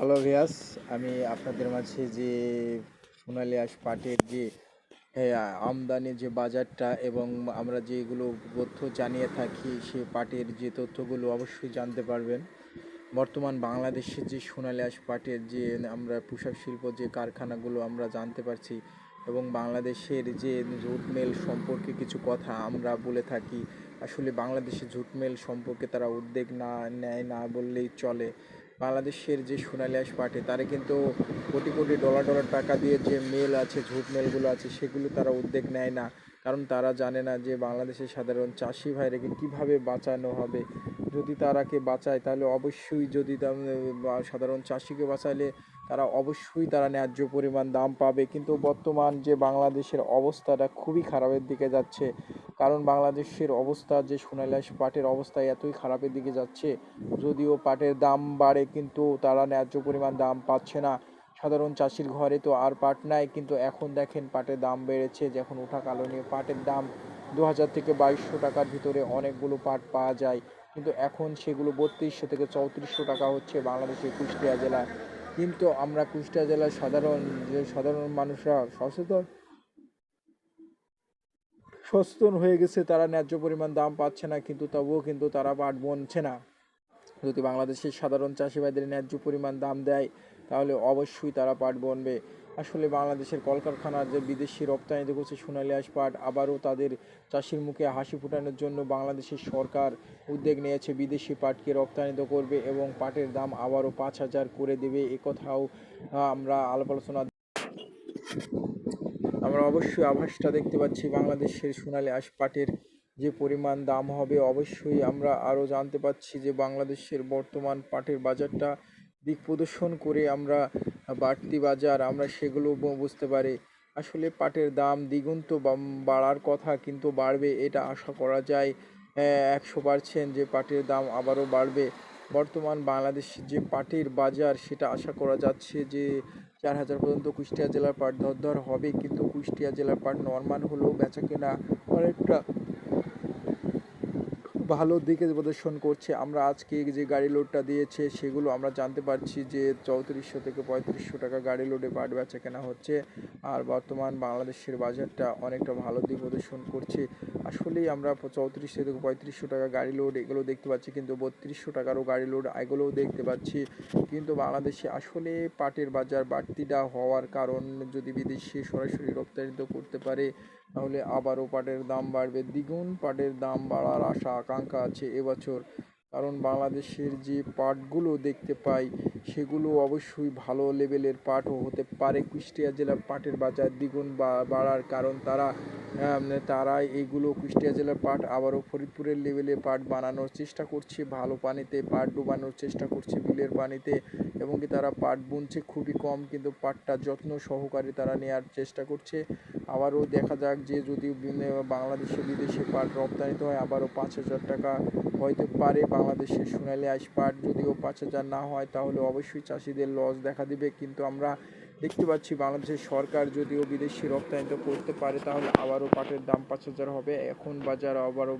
Hello ভিয়াস আমি আপনাদের মাঝে যে সোনালী আঁশ পাটের যে আমদানি যে বাজারটা এবং আমরা যেগুলো তথ্য জানিয়ে থাকি, সে পাটের যে তথ্যগুলো অবশ্যই জানতে পারবেন। বর্তমান বাংলাদেশের যে সোনালী আঁশ পাটের যে, আমরা পোশাক শিল্প যে কারখানাগুলো আমরা জানতে পারছি এবং বাংলাদেশের যে জুট মেল সম্পর্কে কিছু কথা আমরা বলে থাকি, আসলে বাংলাদেশের জুট মেল সম্পর্কে তারা উদ্যোগ না, নেয় না বললেই চলে। বাংলাদেশের যে সোনালি আস পাটে তারা কিন্তু কোটি কোটি ডলার ডলার টাকা দিয়ে যে মেল আছে, ঝুট মেলগুলো আছে, সেগুলো তারা উদ্যোগ নেয় না। কারণ তারা জানে না যে বাংলাদেশের সাধারণ চাষি ভাইরাকে কীভাবে বাঁচানো হবে। যদি তারাকে বাঁচায়, তাহলে অবশ্যই যদি সাধারণ চাষিকে বাঁচালে তারা অবশ্যই তারা ন্যায্য পরিমাণ দাম পাবে। কিন্তু বর্তমান যে বাংলাদেশের অবস্থাটা খুবই খারাপের দিকে যাচ্ছে। কারণ বাংলাদেশের অবস্থা যে সোনালাস পাটের অবস্থা এতই খারাপের দিকে যাচ্ছে, যদিও পাটের দাম বাড়ে, কিন্তু তারা ন্যায্য পরিমাণ দাম পাচ্ছে না। সাধারণ চাষির ঘরে তো আর পাট নাই, কিন্তু এখন দেখেন পাটের দাম বেড়েছে, যখন ওঠা কালো নিয়ে পাটের দাম দু হাজার থেকে বাইশশো টাকার ভিতরে অনেকগুলো পাট পাওয়া যায়, কিন্তু এখন সেগুলো বত্রিশশো থেকে চৌত্রিশশো টাকা হচ্ছে বাংলাদেশের কুষ্টিয়া জেলায়। কিন্তু আমরা কুষ্টিয়া জেলার সাধারণ, যে সাধারণ মানুষরা সচেতন সচেতন হয়ে গেছে, তারা ন্যায্য পরিমাণ দাম পাচ্ছে না, কিন্তু তবুও কিন্তু তারা পাট বনছে না। যদি বাংলাদেশের সাধারণ চাষি ভাইদের ন্যায্য পরিমাণ দাম দেয় তাহলে অবশ্যই তারা পাট বনবে। আসলে বাংলাদেশের কলকারখানার যে বিদেশি রপ্তানিতে করছে সোনালী আঁশ পাট, আবারও তাদের চাষির মুখে হাসি ফোটানোর জন্য বাংলাদেশের সরকার উদ্যোগ নিয়েছে বিদেশি পাটকে রপ্তানিত করবে এবং পাটের দাম আবারও পাঁচ হাজার করে দেবে। একথাও আমরা আলাপ আলোচনা আমরা অবশ্যই আভাসটা দেখতে পাচ্ছি বাংলাদেশের সোনালী আঁশ পাটের যে পরিমাণ দাম হবে। অবশ্যই আমরা আরও জানতে পাচ্ছি যে বাংলাদেশের বর্তমান পাটের বাজারটা দিক প্রদর্শন করে আমরা বাড়তি বাজার, আমরা সেগুলো বুঝতে পারি। আসলে পাটের দাম দ্বিগুণ বাম- বাড়ার কথা কিন্তু বাড়বে, এটা আশা করা যায়। একশো পার্সেন্ট যে পাটের দাম আবারও বাড়বে। বর্তমান বাংলাদেশ যে পাটের বাজার, সেটা আশা করা যাচ্ছে যে চার হাজার পর্যন্ত কুষ্টিয়া জেলার পাট ধর হবে। কিন্তু কুষ্টিয়া জেলার পাট নর্মাল হলেও বেচা কেনা অনেকটা ভালো দিকে প্রদর্শন করছে। আমরা আজকে যে গাড়ি লোডটা দিয়েছে, সেগুলো আমরা জানতে পারছি যে চৌত্রিশশো থেকে পঁয়ত্রিশশো টাকা গাড়ি লোডে পাট বেচা কেনা হচ্ছে। আর বর্তমান বাংলাদেশের বাজারটা অনেকটা ভালো দিক প্রদর্শন করছে। আসলেই আমরা চৌত্রিশশো থেকে পঁয়ত্রিশশো টাকা গাড়ি লোড এগুলো দেখতে পাচ্ছি, কিন্তু বত্রিশশো টাকারও গাড়ি লোড এগুলোও দেখতে পাচ্ছি। কিন্তু বাংলাদেশে আসলে পাটের বাজার বাড়তিটা হওয়ার কারণ যদি বিদেশে সরাসরি রপ্তানিত করতে পারে তাহলে আবারও পাটের দাম বাড়বে। দ্বিগুণ পাটের দাম বাড়ার আশা, আকাঙ্ক্ষা আছে এবছর। কারণ বাংলাদেশের যে পাটগুলো দেখতে পাই, সেগুলো অবশ্যই ভালো লেভেলের পাটও হতে পারে। কুষ্টিয়া জেলার পাটের বাজার দ্বিগুণ বাড়ার কারণ তারা তারা এইগুলো কুষ্টিয়া জেলার পাট আবারও ফরিদপুরের লেভেলে পাট বানানোর চেষ্টা করছে, ভালো পানিতে পাট ডুবানোর চেষ্টা করছে বিলের পানিতে এবং কি তারা পাট বুনছে খুবই কম কিন্তু পাটটা যত্ন সহকারে তারা নেওয়ার চেষ্টা করছে। আবারও দেখা যাক যে যদি বাংলাদেশে, বিদেশে পাট রপ্তানিত হয়, আবারও পাঁচ হাজার টাকা হয়তো পারে বাংলাদেশের সোনালী আইস পাট। যদিও পাঁচ হাজার না হয় তাহলে অবশ্যই চাষিদের লস দেখা দিবে। কিন্তু আমরা দেখতে পাচ্ছি বাংলাদেশের সরকার যদিও বিদেশি রপ্তানিটা করতে পারে, তাহলে আবারও পাটের দাম পাঁচ হাজার হবে। এখন বাজার আবারও